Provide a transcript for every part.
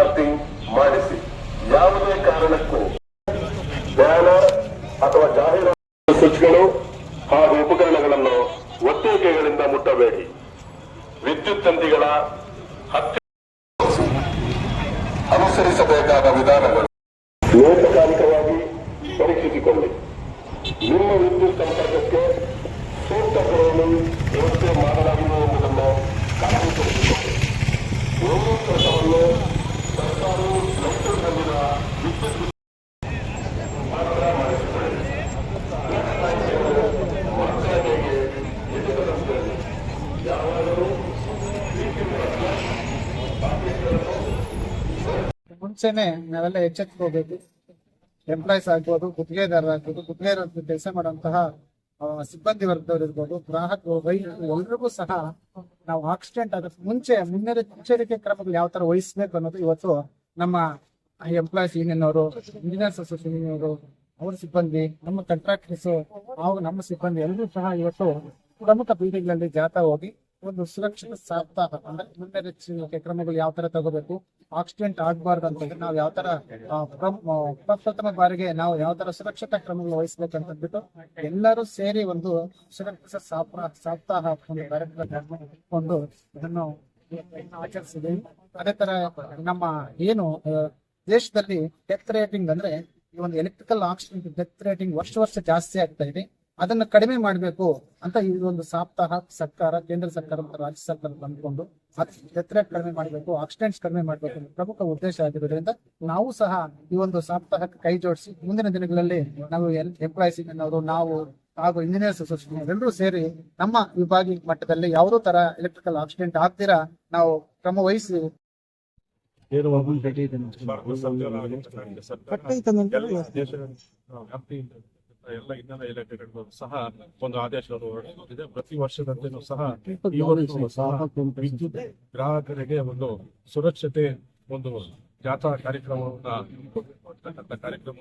ವ್ಯಾಪ್ತಿ ಮಾಡಿಸಿ ಯಾವುದೇ ಕಾರಣಕ್ಕೂ ಬ್ಯಾನರ್ ಅಥವಾ ಜಾಹೀರಾತು ಸ್ವಿಚ್ಗಳು ಹಾಗೂ ಉಪಕರಣಗಳನ್ನು ಒತ್ತುವಿಕೆಗಳಿಂದ ಮುಟ್ಟಬೇಡಿ. ವಿದ್ಯುತ್ ತಂತಿಗಳ ಅನುಸರಿಸಬೇಕಾದ ವಿಧಾನಗಳು ನಿಯತಕಾಲಿಕವಾಗಿ ಪರೀಕ್ಷಿಸಿಕೊಳ್ಳಿ. ನಿಮ್ಮ ವಿದ್ಯುತ್ ಸಂಪರ್ಕಕ್ಕೆ ಸೂಕ್ತ ಮುಂಚೆನೆ ನಾವೆಲ್ಲ ಎಚ್ಚೆತ್ಕೋಬೇಕು ಎಂಪ್ಲಾಯ್ಸ್ ಆಗ್ಬೋದು ಗುತ್ತಿಗೆದಾರರು ಆಗ್ಬೋದು ಗುತ್ತಿಗೆದಾರ ಕೆಲಸ ಮಾಡುವಂತಹ ಸಿಬ್ಬಂದಿ ವರ್ಗದವ್ರು ಇರ್ಬೋದು, ಗ್ರಾಹಕರು, ರೈತರು ಎಲ್ರಿಗೂ ಸಹ ನಾವು ಆಕ್ಸಿಡೆಂಟ್ ಆದ ಮುಂಚೆ ಮುನ್ನೆಚ್ಚರಿಕೆ ಕ್ರಮಗಳು ಯಾವ ತರ ವಹಿಸ್ಬೇಕು ಅನ್ನೋದು ಇವತ್ತು ನಮ್ಮ ಎಂಪ್ಲಾಯ್ಸ್ ಯೂನಿಯನ್ ಅವರು ಇಂಜಿನಿಯರ್ಸ್ ಅಸೋಸಿಯೇಷನ್ ಅವರು, ಅವ್ರ ಸಿಬ್ಬಂದಿ, ನಮ್ಮ ಕಾಂಟ್ರಾಕ್ಟರ್ಸ್ ಹಾಗೂ ನಮ್ಮ ಸಿಬ್ಬಂದಿ ಎಲ್ಲರೂ ಸಹ ಇವತ್ತು ಪ್ರಮುಖ ಬೀದಿಗಳಲ್ಲಿ ಜಾಥಾ ಹೋಗಿ ಒಂದು ಸುರಕ್ಷಿತ ಸಪ್ತಾಹ ಅಂದ್ರೆ ಮುನ್ನೆಚ್ಚರಿಕೆ ಕ್ರಮಗಳು ಯಾವ ತರ ತಗೋಬೇಕು ಆಕ್ಸಿಡೆಂಟ್ ಆಗಬಾರ್ದು ಅಂತಂದ್ರೆ ನಾವು ಯಾವ ತರ ಪ್ರಪ್ರಥಮ ಬಾರಿಗೆ ನಾವು ಯಾವ ತರ ಸುರಕ್ಷತಾ ಕ್ರಮಗಳು ವಹಿಸ್ಬೇಕು ಅಂತ ಅಂದ್ಬಿಟ್ಟು ಎಲ್ಲರೂ ಸೇರಿ ಒಂದು ಸುರಕ್ಷಿತ ಸಾಪ್ರ ಸಪ್ತಾಹ ಒಂದು ಕಾರ್ಯಕ್ರಮ ಇಟ್ಕೊಂಡು ಇದನ್ನು ಅದೇ ತರ ನಮ್ಮ ಏನು ದೇಶದಲ್ಲಿ ಡೆತ್ ರೇಟಿಂಗ್ ಅಂದ್ರೆ ಈ ಒಂದು ಎಲೆಕ್ಟ್ರಿಕಲ್ ಆಕ್ಸಿಡೆಂಟ್ ಡೆತ್ ರೇಟಿಂಗ್ ವರ್ಷ ವರ್ಷ ಜಾಸ್ತಿ ಆಗ್ತಾ ಇದೆ. ಅದನ್ನ ಕಡಿಮೆ ಮಾಡಬೇಕು ಅಂತ ಈ ಒಂದು ಸಾಪ್ತಾಹ ಸರ್ಕಾರ ಕೇಂದ್ರ ಸರ್ಕಾರ ಮತ್ತು ರಾಜ್ಯ ಸರ್ಕಾರ ಬಂದ್ಕೊಂಡು ಎತ್ತರೆ ಕಡಿಮೆ ಮಾಡಬೇಕು ಆಕ್ಸಿಡೆಂಟ್ಸ್ ಕಡಿಮೆ ಮಾಡಬೇಕು ಅಂತ ಪ್ರಮುಖ ಉದ್ದೇಶ ಆಗಿರೋದ್ರಿಂದ ನಾವು ಸಹ ಈ ಒಂದು ಸಾಪ್ತಾಹಕ್ಕೆ ಕೈ ಜೋಡಿಸಿ ಮುಂದಿನ ದಿನಗಳಲ್ಲಿ ನಾವು ಎಂಪ್ಲಾಯ್ಸ್ ಅವರು ನಾವು ಹಾಗೂ ಇಂಜಿನಿಯರ್ಸ್ ಅಸೋಸಿಯೇಷನ್ ಎಲ್ಲರೂ ಸೇರಿ ನಮ್ಮ ವಿಭಾಗಿ ಮಟ್ಟದಲ್ಲಿ ಯಾವುದೋ ತರ ಎಲೆಕ್ಟ್ರಿಕಲ್ ಆಕ್ಸಿಡೆಂಟ್ ಆಗ್ತೀರಾ ನಾವು ಕ್ರಮ ವಹಿಸಿ ವ್ಯಾಪ್ತಿಯಿಂದ ಎಲ್ಲ ಇಂಧನ ಇಲಾಖೆಗಳು ಸಹ ಒಂದು ಆದೇಶವನ್ನು ಹೊರಡಿಸಿದೆ. ಪ್ರತಿ ವರ್ಷದಂತೆಯೂ ಸಹ ಈ ವರ್ಷವೂ ಸಹ ವಿದ್ಯುತ್ ಗ್ರಾಹಕರಿಗೆ ಒಂದು ಸುರಕ್ಷತೆ ಒಂದು ಜಾಥಾ ಕಾರ್ಯಕ್ರಮವನ್ನ ಕಾರ್ಯಕ್ರಮ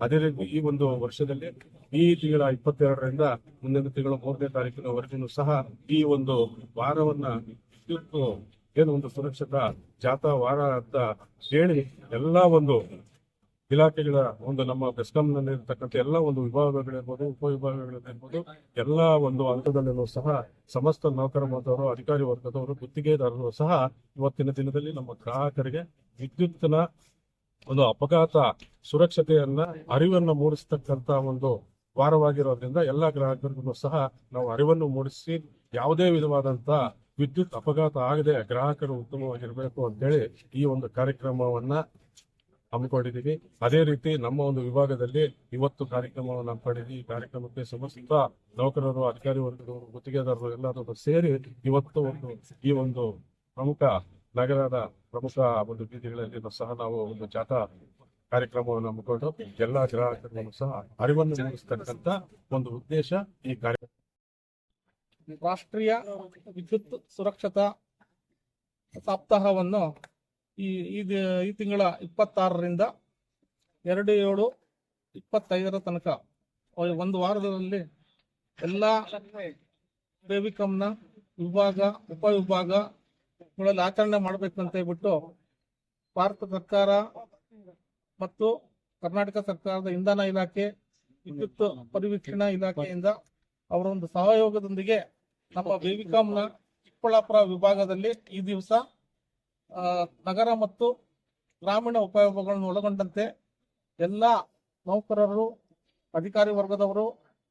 ಅದೇ ರೀತಿ ಈ ಒಂದು ವರ್ಷದಲ್ಲಿ ಈ ತಿಂಗಳ ಇಪ್ಪತ್ತೆರಡರಿಂದ ಮುಂದಿನ ತಿಂಗಳ ಮೂರನೇ ತಾರೀಕಿನವರೆಗೂ ಸಹ ಈ ಒಂದು ವಾರವನ್ನ ವಿದ್ಯುತ್ ಏನು ಒಂದು ಸುರಕ್ಷತಾ ಜಾಥಾ ವಾರ ಅಂತ ಹೇಳಿ ಎಲ್ಲಾ ಒಂದು ಇಲಾಖೆಗಳ ಒಂದು ನಮ್ಮ ಬೆಸ್ಕಾಂನಲ್ಲಿ ಇರತಕ್ಕಂಥ ಎಲ್ಲ ಒಂದು ವಿಭಾಗಗಳಿರ್ಬೋದು ಉಪವಿಭಾಗಗಳಿರ್ಬೋದು ಎಲ್ಲ ಒಂದು ಹಂತದಲ್ಲೂ ಸಹ ಸಮಸ್ತ ನೌಕರ ವರ್ಗದವರು ಅಧಿಕಾರಿ ವರ್ಗದವರು, ಗುತ್ತಿಗೆದಾರರು ಸಹ ಇವತ್ತಿನ ದಿನದಲ್ಲಿ ನಮ್ಮ ಗ್ರಾಹಕರಿಗೆ ವಿದ್ಯುತ್ನ ಒಂದು ಅಪಘಾತ ಸುರಕ್ಷತೆಯನ್ನ, ಅರಿವನ್ನ ಮೂಡಿಸತಕ್ಕಂತ ಒಂದು ವಾರವಾಗಿರೋದ್ರಿಂದ ಎಲ್ಲ ಗ್ರಾಹಕರಿಗೂ ಸಹ ನಾವು ಅರಿವನ್ನು ಮೂಡಿಸಿ ಯಾವುದೇ ವಿಧವಾದಂತ ವಿದ್ಯುತ್ ಅಪಘಾತ ಆಗದೆ ಗ್ರಾಹಕರು ಉತ್ತಮವಾಗಿರ್ಬೇಕು ಅಂತೇಳಿ ಈ ಒಂದು ಕಾರ್ಯಕ್ರಮವನ್ನ ಹಮ್ಮಿಕೊಂಡಿದ್ದೀವಿ. ಅದೇ ರೀತಿ ನಮ್ಮ ಒಂದು ವಿಭಾಗದಲ್ಲಿ ಇವತ್ತು ಕಾರ್ಯಕ್ರಮವನ್ನು ಹಮ್ಮಿಕೊಂಡಿದ್ದೀವಿ ಈ ಕಾರ್ಯಕ್ರಮಕ್ಕೆ ಸಮಸ್ತ ನೌಕರರು ಅಧಿಕಾರಿ ವರ್ಗದವರು ಗುತ್ತಿಗೆದಾರರು ಎಲ್ಲರೂ ಸೇರಿ ಇವತ್ತು ಒಂದು, ಈ ಒಂದು ಪ್ರಮುಖ ನಗರದ ಪ್ರಮುಖ ಒಂದು ಬೀದಿಗಳಲ್ಲಿ ಸಹ ನಾವು ಒಂದು ಜಾಥಾ ಕಾರ್ಯಕ್ರಮವನ್ನು ಹಮ್ಮಿಕೊಂಡು ಎಲ್ಲಾ ಗ್ರಾಹಕರನ್ನು ಸಹ ಅರಿವನ್ನು ಮೂಡಿಸ್ತಕ್ಕಂತ ಒಂದು ಉದ್ದೇಶ ಈ ಕಾರ್ಯ ರಾಷ್ಟ್ರೀಯ ವಿದ್ಯುತ್ ಸುರಕ್ಷತಾ ಸಪ್ತಾಹವನ್ನು ಈ ಈ ದಿ- ಈ ತಿಂಗಳ ಇಪ್ಪತ್ತಾರರಿಂದ ಎರಡು ಏಳು ಇಪ್ಪತ್ತೈದರ ತನಕ ಒಂದು ವಾರದಲ್ಲಿ ಎಲ್ಲ ಬೇಬಿಕಮ್ನ ವಿಭಾಗ ಉಪವಿಭಾಗಗಳಲ್ಲಿ ಆಚರಣೆ ಅಂತ ಹೇಳ್ಬಿಟ್ಟು ಭಾರತ ಸರ್ಕಾರ ಮತ್ತು ಕರ್ನಾಟಕ ಸರ್ಕಾರದ ಇಂಧನ ಇಲಾಖೆ, ವಿದ್ಯುತ್ ಪರಿವೀಕ್ಷಣಾ ಇಲಾಖೆಯಿಂದ ಅವರ ಒಂದು ಸಹಯೋಗದೊಂದಿಗೆ ನಮ್ಮ ಬೇಬಿಕಾಮ್ನ ಚಿಕ್ಕಬಳ್ಳಾಪುರ ವಿಭಾಗದಲ್ಲಿ ಈ ದಿವಸ ನಗರ ಮತ್ತು ಗ್ರಾಮೀಣ ಉಪಯೋಗಗಳನ್ನು ಒಳಗೊಂಡಂತೆ ಎಲ್ಲ ನೌಕರರು, ಅಧಿಕಾರಿ ವರ್ಗದವರು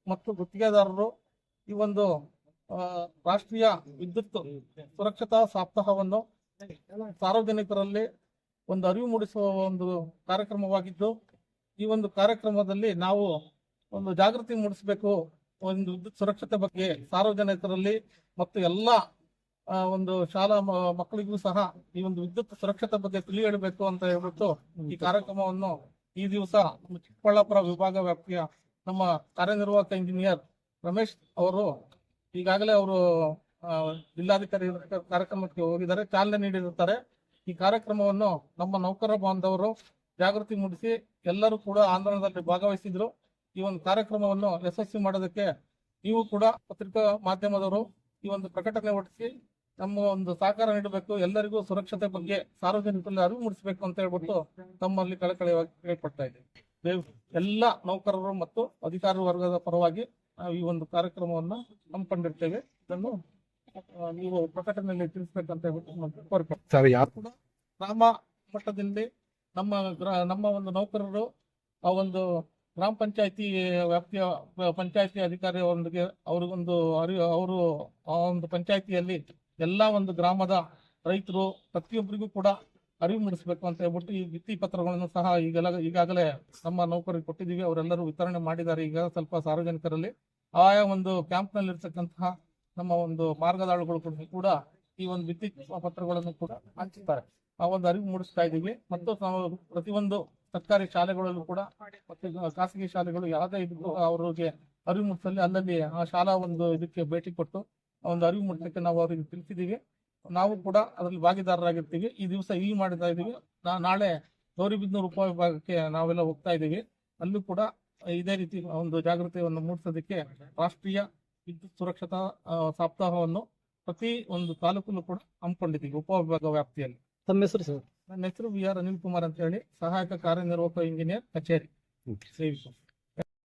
ಮತ್ತು ಗುತ್ತಿಗೆದಾರರು ಈ ಒಂದು ರಾಷ್ಟ್ರೀಯ ವಿದ್ಯುತ್ ಸುರಕ್ಷತಾ ಸಪ್ತಾಹವನ್ನು ಸಾರ್ವಜನಿಕರಲ್ಲಿ ಒಂದು ಅರಿವು ಮೂಡಿಸುವ ಒಂದು ಕಾರ್ಯಕ್ರಮವಾಗಿದ್ದು, ಈ ಒಂದು ಕಾರ್ಯಕ್ರಮದಲ್ಲಿ ನಾವು ಒಂದು ಜಾಗೃತಿ ಮೂಡಿಸಬೇಕು. ಒಂದು ವಿದ್ಯುತ್ ಸುರಕ್ಷತೆ ಬಗ್ಗೆ ಸಾರ್ವಜನಿಕರಲ್ಲಿ ಮತ್ತು ಎಲ್ಲ ಒಂದು ಶಾಲಾ ಮಕ್ಕಳಿಗೂ ಸಹ ಈ ಒಂದು ವಿದ್ಯುತ್ ಸುರಕ್ಷತೆ ಬಗ್ಗೆ ತಿಳಿ ಹೇಳಬೇಕು ಅಂತ ಹೇಳ್ಬಿಟ್ಟು ಈ ಕಾರ್ಯಕ್ರಮವನ್ನು ಈ ದಿವಸ ಚಿಕ್ಕಬಳ್ಳಾಪುರ ವಿಭಾಗ ವ್ಯಾಪ್ತಿಯ ನಮ್ಮ ಕಾರ್ಯನಿರ್ವಾಹಕ ಇಂಜಿನಿಯರ್ ರಮೇಶ್ ಅವರು ಈಗಾಗಲೇ ಅವರು ಜಿಲ್ಲಾಧಿಕಾರಿ ಕಾರ್ಯಕ್ರಮಕ್ಕೆ ಹೋಗಿದ್ದಾರೆ ಚಾಲನೆ ನೀಡಿರುತ್ತಾರೆ. ಈ ಕಾರ್ಯಕ್ರಮವನ್ನು ನಮ್ಮ ನೌಕರ ಬಾಂಧವರು ಜಾಗೃತಿ ಮೂಡಿಸಿ ಎಲ್ಲರೂ ಕೂಡ ಆಂದೋಲನದಲ್ಲಿ ಭಾಗವಹಿಸಿದ್ರು. ಈ ಒಂದು ಕಾರ್ಯಕ್ರಮವನ್ನು ಯಶಸ್ವಿ ಮಾಡೋದಕ್ಕೆ ನೀವು ಕೂಡ ಪತ್ರಿಕಾ ಮಾಧ್ಯಮದವರು ಈ ಒಂದು ಪ್ರಕಟಣೆ ಹೊರಡಿಸಿ ನಮ್ಮ ಒಂದು ಸಹಕಾರ ನೀಡಬೇಕು ಎಲ್ಲರಿಗೂ ಸುರಕ್ಷತೆ ಬಗ್ಗೆ ಸಾರ್ವಜನಿಕರಲ್ಲಿ ಅರಿವು ಮೂಡಿಸಬೇಕು ಅಂತ ಹೇಳ್ಬಿಟ್ಟು ತಮ್ಮಲ್ಲಿ ಕಳಕಳಿಯಾಗಿ ಕೇಳ್ಪಡ್ತಾ ಇದೆ ಎಲ್ಲ ನೌಕರರು ಮತ್ತು ಅಧಿಕಾರ ವರ್ಗದ ಪರವಾಗಿ ನಾವು ಈ ಒಂದು ಕಾರ್ಯಕ್ರಮವನ್ನ ಹಮ್ಮಿಕೊಂಡಿರ್ತೇವೆ ಇದನ್ನು ನೀವು ಪ್ರಕಟಣೆಯಲ್ಲಿ ತಿಳಿಸ್ಬೇಕಂತ ಹೇಳ್ಬಿಟ್ಟು ಯಾರು ಕೂಡ ಗ್ರಾಮ ಮಟ್ಟದಲ್ಲಿ ನಮ್ಮ ಗ್ರಾ- ನಮ್ಮ ಒಂದು ನೌಕರರು ಆ ಒಂದು ಗ್ರಾಮ ಪಂಚಾಯತಿ ವ್ಯಾಪ್ತಿಯ, ಪಂಚಾಯತಿ ಅಧಿಕಾರಿಯೊಂದಿಗೆ ಅವ್ರಿಗೊಂದು ಅರಿವು ಅವರು ಆ ಒಂದು ಪಂಚಾಯತಿಯಲ್ಲಿ ಎಲ್ಲ ಒಂದು ಗ್ರಾಮದ ರೈತರು ಪ್ರತಿಯೊಬ್ಬರಿಗೂ ಕೂಡ ಅರಿವು ಮೂಡಿಸಬೇಕು ಅಂತ ಹೇಳ್ಬಿಟ್ಟು ಈ ಭಿತ್ತಿ ಪತ್ರಗಳನ್ನು ಸಹ ಈಗೆಲ್ಲ ಈಗಾಗಲೇ ನಮ್ಮ ನೌಕರರಿಗೆ ಕೊಟ್ಟಿದ್ದೀವಿ. ಅವರೆಲ್ಲರೂ ವಿತರಣೆ ಮಾಡಿದ್ದಾರೆ ಈಗ ಸ್ವಲ್ಪ ಸಾರ್ವಜನಿಕರಲ್ಲಿ. ಆಯಾ ಒಂದು ಕ್ಯಾಂಪ್ನಲ್ಲಿ ಇರ್ತಕ್ಕಂತಹ ನಮ್ಮ ಒಂದು ಮಾರ್ಗದಾಳುಗಳು ಕೂಡ- ಕೂಡ ಈ ಒಂದು ಭಿತ್ತಿ ಪತ್ರಗಳನ್ನು ಕೂಡ ಹಂಚುತ್ತಾರೆ ಆ ಒಂದು ಅರಿವು ಮೂಡಿಸ್ತಾ ಇದ್ದೀವಿ. ಮತ್ತು ನಾವು ಪ್ರತಿಯೊಂದು ಸರ್ಕಾರಿ ಶಾಲೆಗಳಲ್ಲೂ ಕೂಡ ಮತ್ತೆ ಖಾಸಗಿ ಶಾಲೆಗಳು ಯಾವುದೇ ಇದ್ರು ಅವರಿಗೆ ಅರಿವು ಮೂಡಿಸಲಿ, ಅಲ್ಲಲ್ಲಿ ಆ ಶಾಲಾ ಒಂದು ಇದಕ್ಕೆ ಭೇಟಿ ಕೊಟ್ಟು ಒಂದು ಅರಿವು ಮೂಡಿಸಲಿಕ್ಕೆ ನಾವು ಅವರಿಗೆ ತಿಳಿಸಿದ್ದೀವಿ. ನಾವು ಕೂಡ ಅದರಲ್ಲಿ ಭಾಗಿದಾರರಾಗಿರ್ತೀವಿ. ಈ ದಿವಸ ಇಲ್ಲಿ ಮಾಡ್ತಾ ಇದ್ದೀವಿ ನಾಳೆ ಗೌರಿಬಿದ್ನೂರು ಉಪವಿಭಾಗಕ್ಕೆ ನಾವೆಲ್ಲ ಹೋಗ್ತಾ ಇದ್ದೀವಿ ಅಲ್ಲೂ ಕೂಡ ಇದೇ ರೀತಿ ಒಂದು ಜಾಗೃತಿಯನ್ನು ಮೂಡಿಸೋದಕ್ಕೆ ರಾಷ್ಟ್ರೀಯ ವಿದ್ಯುತ್ ಸುರಕ್ಷತಾ ಸಪ್ತಾಹವನ್ನು ಪ್ರತಿ ಒಂದು ತಾಲೂಕಲ್ಲೂ ಕೂಡ ಹಮ್ಮಿಕೊಂಡಿದ್ದೀವಿ ಉಪವಿಭಾಗ ವ್ಯಾಪ್ತಿಯಲ್ಲಿ. ತಮ್ಮ ಹೆಸರು ಸರ್? ನನ್ನ ಹೆಸರು ವಿ ಆರ್ ಅನಿಲ್ ಕುಮಾರ್ ಅಂತ ಹೇಳಿ ಸಹಾಯಕ ಕಾರ್ಯನಿರ್ವಾಹಕ ಇಂಜಿನಿಯರ್ ಕಚೇರಿ. ಶ್ರೀ